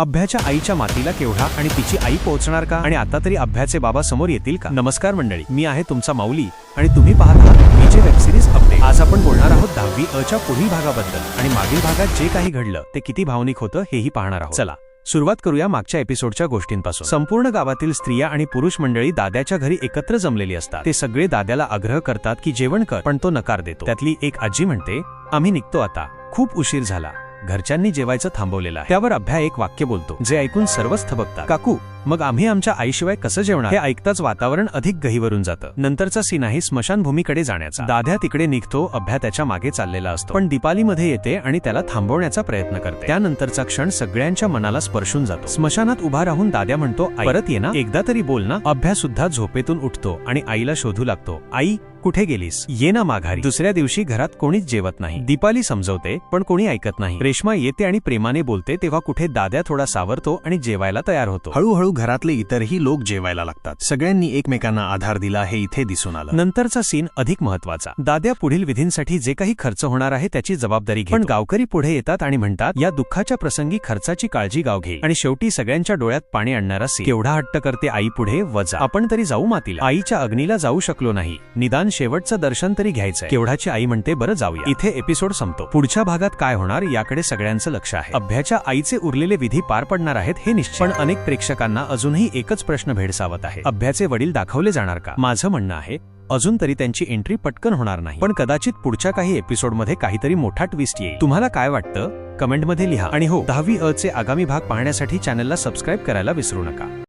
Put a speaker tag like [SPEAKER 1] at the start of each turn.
[SPEAKER 1] अभ्याच्या आईच्या मातीला केवढा आणि तिची आई पोहोचणार का? आणि आता तरी अभ्याचे बाबा समोर येतील का? नमस्कार मंडळी मी आहे तुमचा माऊली आणि तुम्ही पाहत आहात विजय वेबसिरीज अपडेट. आज आपण बोलणार आहोत दहावी अच्या पुढील भागाबद्दल आणि मागील भागात जे काही घडलं ते किती भावनिक होतं हेही पाहणार आहोत. चला सुरुवात करूया मागच्या एपिसोडच्या गोष्टींपासून. संपूर्ण गावातील स्त्रिया आणि पुरुष मंडळी दाद्याच्या घरी एकत्र जमलेली असतात. ते सगळे दाद्याला आग्रह करतात की जेवण कर पण तो नकार देतो. त्यातली एक आजी म्हणते आम्ही निघतो आता. खूप उशीर झाला. घरच्यांनी जेवायचं थांबवलेलं आहे. त्यावर अभ्या एक वाक्य बोलतो. जे ऐकून सर्वच थबकतात. काकू मग आम्ही आमच्या आईशिवाय कसं जेवणार? हे ऐकताच वातावरण अधिक गहीवरून जातं. नंतरचा सीन आहे स्मशानभूमीकडे जाण्याचा. दाद्या तिकडे निघतो अभ्या त्याच्यामागे चाललेला असतो. पण दीपालीमध्ये येते आणि त्याला थांबवण्याचा प्रयत्न करते. त्यानंतरचा क्षण सगळ्यांच्या मनाला स्पर्शून जातो. स्मशानात उभा राहून दाद्या म्हणतो परत ये ना. एकदा तरी बोल ना. अभ्या सुद्धा झोपेतून उठतो आणि आईला शोधू लागतो आई कुठे गेलीस? ये ना माघारी. दुसऱ्या दिवशी घरात कोणीच जेवत नाही. दीपाली समजवते पण कोणी ऐकत नाही. रेश्मा येते आणि प्रेमाने बोलते तेव्हा कुठे दाद्या थोडा सावरतो आणि जेवायला तयार होतो.
[SPEAKER 2] हळूहळू घरातले इतरही लोक जेवायला लागतात. सगळ्यांनी एकमेकांना आधार दिला हे इथे दिसून आलं.
[SPEAKER 1] नंतरचा सीन अधिक महत्त्वाचा दाद्या पुढील विधींसाठी जे काही खर्च होणार आहे त्याची जबाबदारी घेऊन पण गावकरी पुढे येतात आणि म्हणतात या दुःखाच्या प्रसंगी खर्चाची काळजी गाव घे. आणि शेवटी सगळ्यांच्या डोळ्यात पाणी आणणारा सीन केवढा हट्ट करते आई पुढे वजा. आपण तरी जाऊ मातीला. आईच्या अग्नीला जाऊ शकलो नाही. निदान शेवटचं दर्शन तरी घ्यायचं केवढाची आई म्हणते बरं जाऊया. इथे एपिसोड संपतो. पुढच्या भागात काय होणार याकडे सगळ्यांचं लक्ष आहे. अभ्याच्या आईचे उरलेले विधी पार पडणार आहेत हे निश्चित. पण अनेक प्रेक्षकांना अजूनही एकच प्रश्न भेडसावत आहे. अभ्याचे वडील दाखवले जाणार का? माझं म्हणणं आहे अजून तरी त्यांची एंट्री पटकन होणार नाही. पण कदाचित पुढच्या काही एपिसोडमध्ये काहीतरी मोठा ट्विस्ट येईल. तुम्हाला काय वाटतं? कमेंटमध्ये लिहा. आणि हो दहावी अ चे आगामी भाग पाहण्यासाठी चॅनलला सबस्क्राईब करायला विसरू नका.